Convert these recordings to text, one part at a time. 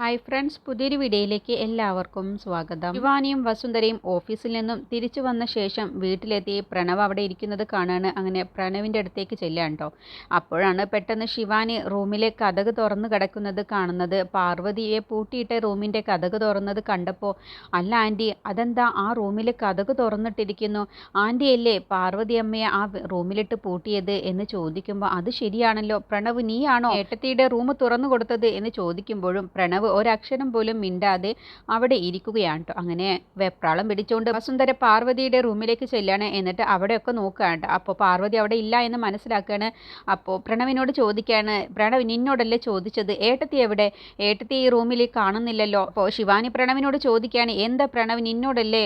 Hi friends പുതിയൊരു വീഡിയോയിലേക്ക് എല്ലാവർക്കും സ്വാഗതം. ശിവാനിയും വസുന്ധരയും ഓഫീസിൽ നിന്നും തിരിച്ചു വന്ന ശേഷം വീട്ടിലെത്തി പ്രണവ് അവിടെ ഇരിക്കുന്നത് കാണാണ്. അങ്ങനെ പ്രണവിന്റെ അടുത്തേക്ക് ചെല്ലുകയാണ് കേട്ടോ അപ്പോഴാണ് പെട്ടെന്ന് ശിവാനി റൂമിലെ കഥക് തുറന്നു കിടക്കുന്നത് കാണുന്നത്. പാർവതിയെ പൂട്ടിയിട്ട റൂമിന്റെ കഥക് തുറന്നത് കണ്ടപ്പോൾ അല്ല ആന്റി അതെന്താ? ആ റൂമിൽ കഥക് തുറന്നിട്ടിരിക്കുന്നു. ആന്റിയല്ലേ പാർവതി അമ്മയെ ആ റൂമിലിട്ട് പൂട്ടിയത്? എന്ന് ചോദിക്കുമ്പോൾ അത് ശരിയാണല്ലോ. പ്രണവ് നീയാണോ? ഏട്ടത്തിയുടെ റൂം തുറന്നു കൊടുത്തത് എന്ന് ചോദിക്കുമ്പോഴും പ്രണവ് ഒരക്ഷരം പോലും മിണ്ടാതെ അവിടെ ഇരിക്കുകയാണ് കേട്ടോ അങ്ങനെ വെപ്രാളം പിടിച്ചുകൊണ്ട് വസുന്ധര പാർവതിയുടെ റൂമിലേക്ക് ചെല്ലാണ്. എന്നിട്ട് അവിടെയൊക്കെ നോക്കുകയാണ് അപ്പോൾ പാർവതി അവിടെ ഇല്ല എന്ന് മനസ്സിലാക്കുകയാണ്. അപ്പോൾ പ്രണവിനോട് ചോദിക്കുകയാണ്. പ്രണവ് നിന്നോടല്ലേ ചോദിച്ചത്? ഏട്ടത്തി എവിടെ? ഏട്ടത്തി ഈ റൂമിൽ കാണുന്നില്ലല്ലോ. അപ്പോൾ ശിവാനി പ്രണവിനോട് ചോദിക്കുകയാണ്. എന്താ പ്രണവ് നിന്നോടല്ലേ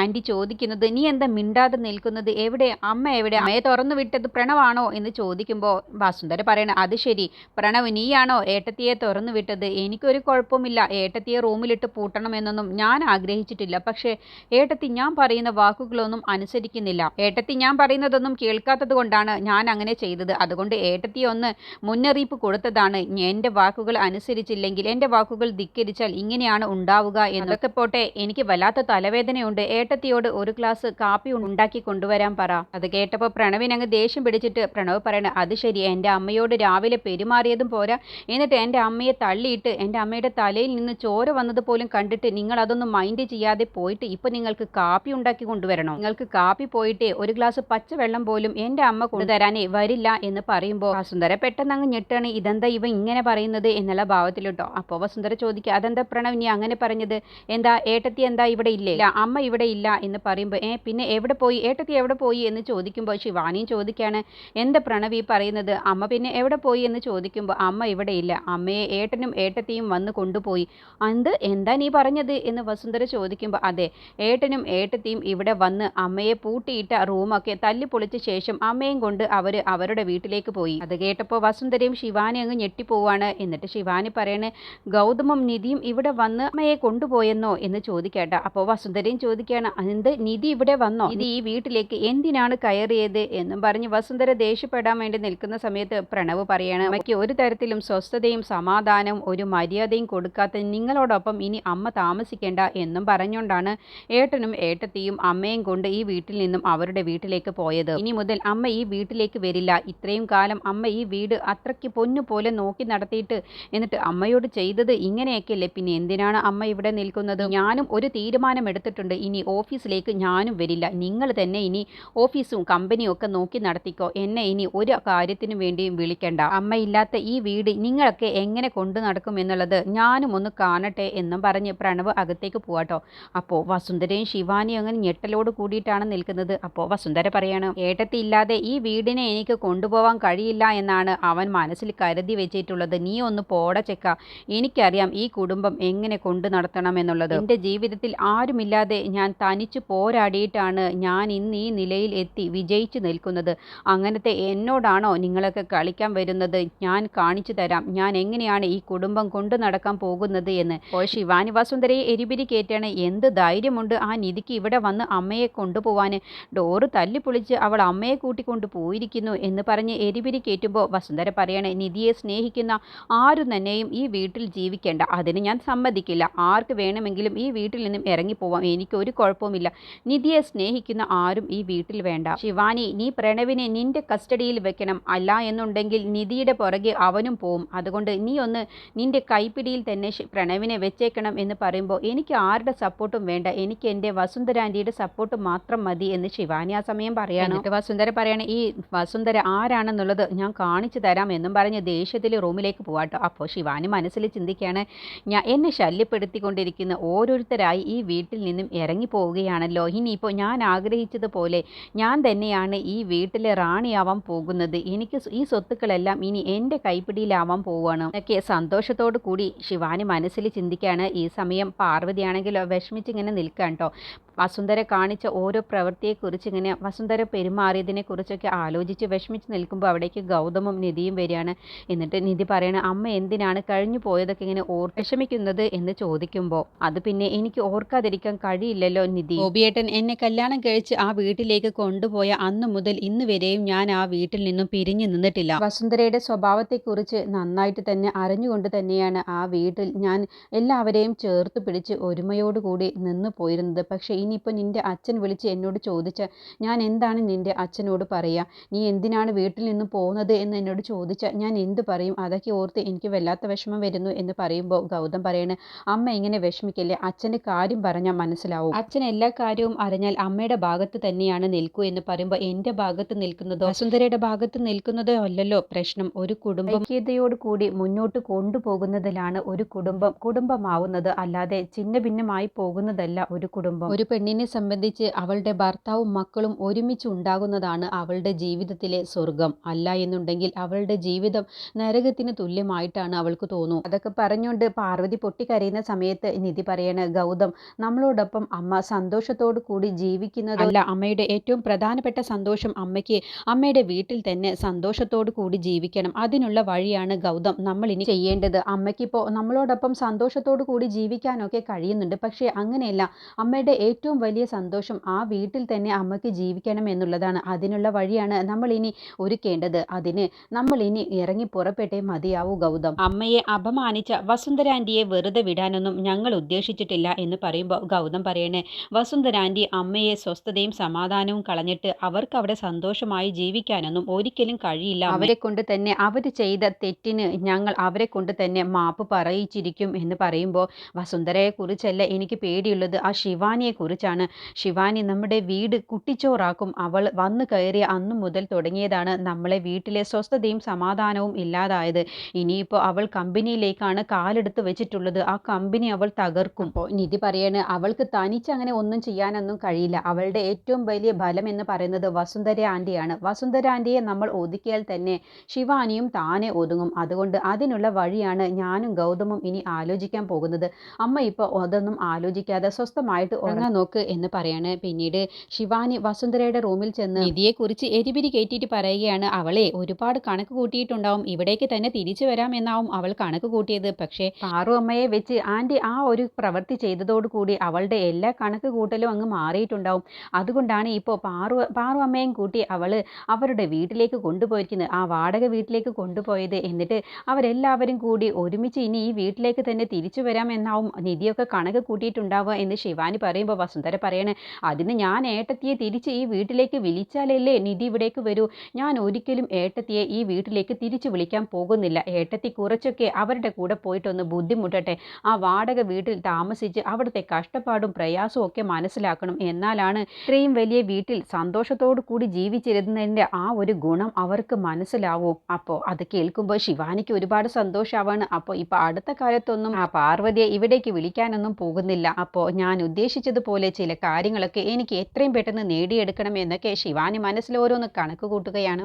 ആന്റി ചോദിക്കുന്നത്? നീ എന്താ മിണ്ടാതെ നിൽക്കുന്നത്? എവിടെ? അമ്മ എവിടെ? അമ്മയെ തുറന്നു വിട്ടത് പ്രണവാണോ? എന്ന് ചോദിക്കുമ്പോൾ വസുന്ധര പറയണം അത് ശരി. പ്രണവ് നീയാണോ ഏട്ടത്തിയെ തുറന്നു വിട്ടത്? എനിക്കൊരു കുഴപ്പമില്ല. ഏട്ടത്തിയെ റൂമിലിട്ട് പൂട്ടണമെന്നൊന്നും ഞാൻ ആഗ്രഹിച്ചിട്ടില്ല. പക്ഷേ ഏട്ടത്തി ഞാൻ പറയുന്ന വാക്കുകളൊന്നും അനുസരിക്കുന്നില്ല. ഏട്ടത്തി ഞാൻ പറയുന്നതൊന്നും കേൾക്കാത്തത് കൊണ്ടാണ് ഞാൻ അങ്ങനെ ചെയ്തത്. അതുകൊണ്ട് ഏട്ടത്തി ഒന്ന് മുന്നറിയിപ്പ് കൊടുത്തതാണ്. എന്റെ വാക്കുകൾ അനുസരിച്ചില്ലെങ്കിൽ എന്റെ വാക്കുകൾ ധിക്കരിച്ചാൽ ഇങ്ങനെയാണ് ഉണ്ടാവുക എന്നൊക്കെ പോട്ടെ എനിക്ക് വല്ലാത്ത തലവേദനയുണ്ട്. ഏട്ടത്തിയോട് ഒരു ഗ്ലാസ് കാപ്പി ഉണ്ടാക്കി കൊണ്ടുവരാൻ പറ. അത് കേട്ടപ്പോൾ പ്രണവിനങ്ങ് ദേഷ്യം പിടിച്ചിട്ട് പ്രണവ് പറയണ അത് ശരി എന്റെ അമ്മയോട് രാവിലെ പെരുമാറിയതും പോരാ. എന്നിട്ട് എന്റെ അമ്മയെ തള്ളിയിട്ട് എന്റെ അമ്മയുടെ തലയിൽ നിന്ന് ചോര വന്നത് പോലും കണ്ടിട്ട് നിങ്ങൾ അതൊന്നും മൈൻഡ് ചെയ്യാതെ പോയിട്ട് ഇപ്പൊ നിങ്ങൾക്ക് കാപ്പി ഉണ്ടാക്കി കൊണ്ടുവരണോ? നിങ്ങൾക്ക് കാപ്പി പോയിട്ട് ഒരു ഗ്ലാസ് പച്ചവെള്ളം പോലും എന്റെ അമ്മ കൊണ്ടുതരാനേ വരില്ല എന്ന് പറയുമ്പോൾ വസുന്ധര പെട്ടെന്ന് അങ്ങ് ഞെട്ടാണ്. ഇതെന്താ ഇവ ഇങ്ങനെ പറയുന്നത്? എന്നുള്ള ഭാവത്തിലിട്ടോ. അപ്പോൾ വസുന്ധര ചോദിക്കുക അതെന്താ പ്രണവ് നീ അങ്ങനെ പറഞ്ഞത്? എന്താ? ഏട്ടത്തി എന്താ ഇവിടെ ഇല്ലേ? ഇല്ല അമ്മ ഇവിടെ ഇല്ല എന്ന് പറയുമ്പോൾ ഏ പിന്നെ എവിടെ പോയി? ഏട്ടത്തി എവിടെ പോയി? എന്ന് ചോദിക്കുമ്പോൾ ശിവാനിയും ചോദിക്കുകയാണ് എന്താ പ്രണവ് ഈ പറയുന്നത്? അമ്മ പിന്നെ എവിടെ പോയി? എന്ന് ചോദിക്കുമ്പോൾ അമ്മ ഇവിടെ ഇല്ല. അമ്മയെ ഏട്ടനും ഏട്ടത്തിയും വന്ന് കൊണ്ടുപോയി. അത് എന്താ നീ പറഞ്ഞത്? എന്ന് വസുന്ധര ചോദിക്കുമ്പോൾ അതെ ഏട്ടനും ഏട്ടത്തിയും ഇവിടെ വന്ന് അമ്മയെ പൂട്ടിയിട്ട റൂമൊക്കെ തല്ലിപ്പൊളിച്ച ശേഷം അമ്മയും കൊണ്ട് അവർ അവരുടെ വീട്ടിലേക്ക് പോയി. അത് കേട്ടപ്പോൾ വസുന്ധരയും ശിവാനി അങ്ങ് ഞെട്ടിപ്പോവാണ്. എന്നിട്ട് ശിവാനി പറയണേ ഗൗതമും നിധിയും ഇവിടെ വന്ന് അമ്മയെ കൊണ്ടുപോയെന്നോ? എന്ന് ചോദിക്കേട്ട. അപ്പോൾ വസുന്ധരയും ചോദിക്കുകയാണ് എന്ത് നിധി ഇവിടെ വന്നോ? നിധി ഈ വീട്ടിലേക്ക് എന്തിനാണ് കയറിയത്? എന്നും പറഞ്ഞ് വസുന്ധര ദേഷ്യപ്പെടാൻ വേണ്ടി നിൽക്കുന്ന സമയത്ത് പ്രണവ് പറയാണ് അമ്മയ്ക്ക് ഒരു തരത്തിലും സ്വസ്ഥതയും സമാധാനവും ഒരു മര്യാദയും കൊടുക്കാത്ത നിങ്ങളോടൊപ്പം ഇനി അമ്മ താമസിക്കേണ്ട എന്നും പറഞ്ഞുകൊണ്ടാണ് ഏട്ടനും ഏട്ടത്തിയും അമ്മയും കൊണ്ട് ഈ വീട്ടിൽ നിന്നും അവരുടെ വീട്ടിലേക്ക് പോയത്. ഇനി മുതൽ അമ്മ ഈ വീട്ടിലേക്ക് വരില്ല. ഇത്രയും കാലം അമ്മ ഈ വീട് അത്രയ്ക്ക് പൊന്നു പോലെ നോക്കി നടത്തിയിട്ട് എന്നിട്ട് അമ്മയോട് ചെയ്തത് ഇങ്ങനെയൊക്കെയല്ലേ? പിന്നെ എന്തിനാണ് അമ്മ ഇവിടെ നിൽക്കുന്നത്? ഞാനും ഒരു തീരുമാനം എടുത്തിട്ടുണ്ട്. ഇനി ഓഫീസിലേക്ക് ഞാനും വരില്ല. നിങ്ങൾ തന്നെ ഇനി ഓഫീസും കമ്പനിയും ഒക്കെ നോക്കി നടത്തിക്കോ. എന്നെ ഇനി ഒരു കാര്യത്തിനു വേണ്ടിയും വിളിക്കണ്ട. അമ്മയില്ലാത്ത ഈ വീട് നിങ്ങളൊക്കെ എങ്ങനെ കൊണ്ടു നടക്കും എന്നുള്ളത് ഞാനും ഒന്ന് കാണട്ടെ എന്നും പറഞ്ഞ് പ്രണവ് അകത്തേക്ക് പോവാട്ടോ അപ്പോൾ വസുന്ധരയും ശിവാനിയും അങ്ങനെ ഞെട്ടലോട് കൂടിയിട്ടാണ് നിൽക്കുന്നത്. അപ്പോൾ വസുന്ധര പറയാണ് ഏട്ടത്തി ഇല്ലാതെ ഈ വീടിനെ എനിക്ക് കൊണ്ടുപോകാൻ കഴിയില്ല എന്നാണ് അവൻ മനസ്സിൽ കരുതി വെച്ചിട്ടുള്ളത്. നീ ഒന്ന് പോട ചെക്ക. എനിക്കറിയാം ഈ കുടുംബം എങ്ങനെ കൊണ്ടു നടത്തണം എന്നുള്ളത്. എന്റെ ജീവിതത്തിൽ ആരുമില്ലാതെ ഞാൻ തനിച്ചു പോരാടിയിട്ടാണ് ഞാൻ ഇന്ന് ഈ നിലയിൽ എത്തി വിജയിച്ചു നിൽക്കുന്നത്. അങ്ങനത്തെ എന്നോടാണോ നിങ്ങളൊക്കെ കളിക്കാൻ വരുന്നത്? ഞാൻ കാണിച്ചു തരാം. ഞാൻ എങ്ങനെയാണ് ഈ കുടുംബം കൊണ്ടു നടക്കാൻ പോകുന്നത് എന്ന്. ഓ ശിവാനി വസുന്ധരയെ എരിപിരി കയറ്റാണ് എന്ത് ധൈര്യമുണ്ട് ആ നിധിക്ക് ഇവിടെ വന്ന് അമ്മയെ കൊണ്ടുപോവാൻ ഡോറ് തല്ലിപ്പൊളിച്ച് അവൾ അമ്മയെ കൂട്ടിക്കൊണ്ട് പോയിരിക്കുന്നു എന്ന് പറഞ്ഞ് എരിപിരി കയറ്റുമ്പോൾ വസുന്ധര പറയാണ് നിധിയെ സ്നേഹിക്കുന്ന ആരും തന്നെയും ഈ വീട്ടിൽ ജീവിക്കേണ്ട. അതിന് ഞാൻ സമ്മതിക്കില്ല. ആർക്ക് വേണമെങ്കിലും ഈ വീട്ടിൽ നിന്നും ഇറങ്ങിപ്പോവാം. എനിക്ക് ഒരു കുഴപ്പവുമില്ല. നിധിയെ സ്നേഹിക്കുന്ന ആരും ഈ വീട്ടിൽ വേണ്ട. ശിവാനി നീ പ്രണവിനെ നിന്റെ കസ്റ്റഡിയിൽ വെക്കണം. അല്ല എന്നുണ്ടെങ്കിൽ നിധിയുടെ പുറകെ അവനും പോവും. അതുകൊണ്ട് നീ ഒന്ന് നിന്റെ കൈപ്പിടിയിൽ തന്നെ പ്രണവിനെ വെച്ചേക്കണം എന്ന് പറയുമ്പോൾ എനിക്ക് ആരുടെ സപ്പോർട്ടും വേണ്ട. എനിക്ക് എന്റെ വസുന്ധര ആന്റിയുടെ സപ്പോർട്ട് മാത്രം മതി എന്ന് ശിവാനി ആ സമയം പറയാണ്. വസുന്ധര പറയാണ് ഈ വസുന്ധര ആരാണെന്നുള്ളത് ഞാൻ കാണിച്ചു തരാം എന്നും പറഞ്ഞ് ദേഷ്യത്തിൽ റൂമിലേക്ക് പോവാട്ടോ. അപ്പോൾ ശിവാനി മനസ്സിൽ ചിന്തിക്കുകയാണ് ഞാൻ എന്നെ ശല്യപ്പെടുത്തിക്കൊണ്ടിരിക്കുന്ന ഓരോരുത്തരായി ഈ വീട്ടിൽ നിന്നും ഇറങ്ങി പോവുകയാണല്ലോ. ഇനിയിപ്പോൾ ഞാൻ ആഗ്രഹിച്ചതുപോലെ ഞാൻ തന്നെയാണ് ഈ വീട്ടിലെ റാണിയാവാൻ പോകുന്നത്. എനിക്ക് ഈ സ്വത്തുക്കളെല്ലാം ഇനി എന്റെ കൈപ്പിടിയിലാവാൻ പോവുകയാണ്. എന്നൊക്കെ സന്തോഷത്തോടു കൂടി ശിവാനി മനസ്സിൽ ചിന്തിക്കുകയാണ് ഈ സമയം പാർവതിയാണെങ്കിലോ വിഷമിച്ചിങ്ങനെ നിൽക്കാൻ കേട്ടോ വസുന്ധര കാണിച്ച ഓരോ പ്രവൃത്തിയെക്കുറിച്ച് ഇങ്ങനെ വസുന്ധര പെരുമാറിയതിനെ കുറിച്ചൊക്കെ ആലോചിച്ച് വിഷമിച്ച് നിൽക്കുമ്പോൾ അവിടേക്ക് ഗൗതമും നിധിയും വരികയാണ്. എന്നിട്ട് നിധി പറയണ അമ്മ എന്തിനാണ് കഴിഞ്ഞു പോയതൊക്കെ ഇങ്ങനെ ഓർ വിഷമിക്കുന്നത് എന്ന് ചോദിക്കുമ്പോൾ അത് പിന്നെ എനിക്ക് ഓർക്കാതിരിക്കാൻ കഴിയില്ലല്ലോ നിധി. ഗോപിയേട്ടൻ എന്നെ കല്യാണം കഴിച്ച് ആ വീട്ടിലേക്ക് കൊണ്ടുപോയ അന്ന് മുതൽ ഇന്ന് വരെയും ഞാൻ ആ വീട്ടിൽ നിന്നും പിരിഞ്ഞു നിന്നിട്ടില്ല. വസുന്ധരയുടെ സ്വഭാവത്തെക്കുറിച്ച് നന്നായിട്ട് തന്നെ അറിഞ്ഞുകൊണ്ട് തന്നെയാണ് ആ വീട്ടിൽ ഞാൻ എല്ലാവരെയും ചേർത്ത് പിടിച്ച് ഒരുമയോടുകൂടി നിന്ന് പോയിരുന്നത്. പക്ഷേ ഇനിയിപ്പോൾ നിന്റെ അച്ഛൻ വിളിച്ച് എന്നോട് ചോദിച്ച ഞാൻ എന്താണ് നിന്റെ അച്ഛനോട് പറയുക നീ എന്തിനാണ് വീട്ടിൽ നിന്ന് പോകുന്നത്? എന്ന് എന്നോട് ചോദിച്ചാൽ ഞാൻ എന്ത് പറയും? അതൊക്കെ ഓർത്ത് എനിക്ക് വല്ലാത്ത വിഷമം വരുന്നു എന്ന് പറയുമ്പോൾ ഗൗതം പറയണേ അമ്മ ഇങ്ങനെ വിഷമിക്കല്ലേ? അച്ഛന്റെ കാര്യം പറഞ്ഞാൽ മനസ്സിലാവും. അച്ഛൻ എല്ലാ കാര്യവും അറിഞ്ഞാൽ അമ്മയുടെ ഭാഗത്ത് തന്നെയാണ് നിൽക്കൂ എന്ന് പറയുമ്പോൾ എന്റെ ഭാഗത്ത് നിൽക്കുന്നതോ വസുന്ധരയുടെ ഭാഗത്ത് നിൽക്കുന്നതോ അല്ലല്ലോ? പ്രശ്നം. ഒരു കുടുംബ കൂടി മുന്നോട്ട് കൊണ്ടുപോകുന്നതിലാണ് ഒരു കുടുംബം. കുടുംബമാവുന്നത് അല്ലാതെ ചിന്ന ഭിന്നമായി പോകുന്നതല്ല ഒരു കുടുംബം. ഒരു പെണ്ണിനെ സംബന്ധിച്ച് അവളുടെ ഭർത്താവും മക്കളും ഒരുമിച്ച് ഉണ്ടാകുന്നതാണ് അവളുടെ ജീവിതത്തിലെ സ്വർഗം അല്ല എന്നുണ്ടെങ്കിൽ അവളുടെ ജീവിതം നരകത്തിന് തുല്യമായിട്ടാണ് അവൾക്ക് തോന്നുന്നു അതൊക്കെ പറഞ്ഞുകൊണ്ട് പാർവതി പൊട്ടിക്കരയുന്ന സമയത്ത് നിധി പറയണ ഗൗതം നമ്മളോടൊപ്പം അമ്മ സന്തോഷത്തോടു കൂടി ജീവിക്കുന്നതല്ല അമ്മയുടെ ഏറ്റവും പ്രധാനപ്പെട്ട സന്തോഷം അമ്മയ്ക്ക് അമ്മയുടെ വീട്ടിൽ തന്നെ സന്തോഷത്തോടു കൂടി ജീവിക്കണം. അതിനുള്ള വഴിയാണ് ഗൗതം. നമ്മൾ ഇനി ചെയ്യേണ്ടത് അമ്മയ്ക്കിപ്പോൾ നമ്മളോടൊപ്പം സന്തോഷത്തോടു കൂടി ജീവിക്കാനൊക്കെ കഴിയുന്നുണ്ട്. പക്ഷേ അങ്ങനെയല്ല. അമ്മയുടെ ഏറ്റവും വലിയ സന്തോഷം ആ വീട്ടിൽ തന്നെ അമ്മയ്ക്ക് ജീവിക്കണം എന്നുള്ളതാണ്. അതിനുള്ള വഴിയാണ് നമ്മൾ ഇനി ഒരുക്കേണ്ടത്. അതിന് നമ്മൾ ഇനി ഇറങ്ങി പുറപ്പെട്ടേ മതിയാവൂ ഗൗതം. അമ്മയെ അപമാനിച്ച വസുന്ധരാന്റിയെ വെറുതെ വിടാനൊന്നും ഞങ്ങൾ ഉദ്ദേശിച്ചിട്ടില്ല എന്ന് പറയുമ്പോൾ ഗൗതം പറയണേ വസുന്ധരാന്റി അമ്മയെ സ്വസ്ഥതയും സമാധാനവും കളഞ്ഞിട്ട് അവർക്ക് അവിടെ സന്തോഷമായി ജീവിക്കാനൊന്നും ഒരിക്കലും കഴിയില്ല അവരെ കൊണ്ട് തന്നെ അവർ ചെയ്ത തെറ്റിന് ഞങ്ങൾ അവരെ കൊണ്ട് തന്നെ മാപ്പ് പറയിച്ചിരിക്കും എന്ന് പറയുമ്പോൾ വസുന്ധരയെക്കുറിച്ചല്ല എനിക്ക് പേടിയുള്ളത്. ആ ശിവാനിയെക്കുറിച്ചാണ്. ശിവാനി നമ്മുടെ വീട് കുട്ടിച്ചോറാക്കും. അവൾ വന്നു കയറിയ അന്നു മുതൽ തുടങ്ങിയതാണ് നമ്മളെ വീട്ടിലെ സ്വസ്ഥതയും സമാധാനവും ഇല്ലാതായത്. ഇനിയിപ്പോൾ അവൾ കമ്പനിയിലേക്കാണ് കാലെടുത്ത് വെച്ചിട്ടുള്ളത്. ആ കമ്പനി അവൾ തകർക്കും. അപ്പോൾ നിധി പറയാണ് അവൾക്ക് തനിച്ച് അങ്ങനെ ഒന്നും ചെയ്യാനൊന്നും കഴിയില്ല. അവളുടെ ഏറ്റവും വലിയ ബലം എന്ന് പറയുന്നത് വസുന്ധര ആന്റിയാണ് വസുന്ധര ആന്റിയെ നമ്മൾ ഒതുക്കിയാൽ തന്നെ ശിവാനിയും താനെ ഒതുങ്ങും. അതുകൊണ്ട് അതിനുള്ള വഴിയാണ് ഞാനും ഗൗതമും ഇനി ആലോചിക്കാൻ പോകുന്നത്. അമ്മ ഇപ്പോൾ അതൊന്നും ആലോചിക്കാതെ സ്വസ്ഥമായിട്ട് ഉറങ്ങാൻ നോക്ക് എന്ന് പറയാണ്. പിന്നീട് ശിവാനി വസുന്ധരയുടെ റൂമിൽ ചെന്ന് നിധിയെക്കുറിച്ച് എരിപിരി കയറ്റിയിട്ട് പറയുകയാണ്. അവളെ ഒരുപാട് കണക്ക് കൂട്ടിയിട്ടുണ്ടാവും. ഇവിടേക്ക് തന്നെ തിരിച്ചു വരാം എന്നാവും അവൾ കണക്ക് കൂട്ടിയത്. പക്ഷേ പാറു അമ്മയെ വെച്ച് ആന്റി ആ ഒരു പ്രവൃത്തി ചെയ്തതോടുകൂടി അവളുടെ എല്ലാ കണക്ക് കൂട്ടലും അങ്ങ് മാറിയിട്ടുണ്ടാവും. അതുകൊണ്ടാണ് ഇപ്പോൾ പാറു പാറു അമ്മയും കൂട്ടി അവൾ അവരുടെ വീട്ടിലേക്ക് കൊണ്ടുപോയിരിക്കുന്നത്. ആ വാടക വീട്ടിലേക്ക് കൊണ്ടുപോയത്. എന്നിട്ട് അവരെല്ലാവരും കൂടി ഒരുമിച്ച് ഇനി ഈ വീട്ടിലേക്ക് തന്നെ തിരിച്ചു വരാം എന്നാവും. നിധിയൊക്കെ കണക്ക് കൂട്ടിയിട്ടുണ്ടാവുക എന്ന് ശിവാനി പറയുമ്പോൾ വസുന്ധര പറയണേ അതിന് ഞാൻ ഏട്ടത്തിയെ തിരിച്ച് ഈ വീട്ടിലേക്ക് വിളിച്ചാലല്ലേ നിധി ഇവിടേക്ക് വരൂ? ഞാൻ ഒരിക്കലും ഏട്ടത്തിയെ ഈ വീട്ടിലേക്ക് തിരിച്ചു വിളിക്കാൻ പോകുന്നില്ല. ഏട്ടത്തി കുറച്ചൊക്കെ അവരുടെ കൂടെ പോയിട്ടൊന്ന് ബുദ്ധിമുട്ടട്ടെ. ആ വാടക വീട്ടിൽ താമസിച്ച് അവിടുത്തെ കഷ്ടപ്പാടും പ്രയാസവും ഒക്കെ മനസ്സിലാക്കണം. എന്നാലാണ് ഇത്രയും വലിയ വീട്ടിൽ സന്തോഷത്തോടു കൂടി ജീവിച്ചിരുന്നതിന്റെ ആ ഒരു ഗുണം അവർക്ക് മനസ്സിലാവൂ. അപ്പോൾ അത് കേൾക്കുമ്പോൾ ശിവാനിക്ക് ഒരുപാട് സന്തോഷമാവാണ് അപ്പോൾ ഇപ്പോൾ അടുത്ത കാലത്തൊന്നും ആ പാർവതിയെ ഇവിടേക്ക് വിളിക്കാനൊന്നും പോകുന്നില്ല. അപ്പോൾ ഞാൻ ഉദ്ദേശിച്ചതുപോലെ ചില കാര്യങ്ങളൊക്കെ എനിക്ക് എത്രയും പെട്ടെന്ന് നേടിയെടുക്കണം എന്നൊക്കെ ശിവാനി മനസ്സിൽ ഓരോന്ന് കണക്ക് കൂട്ടുകയാണ്.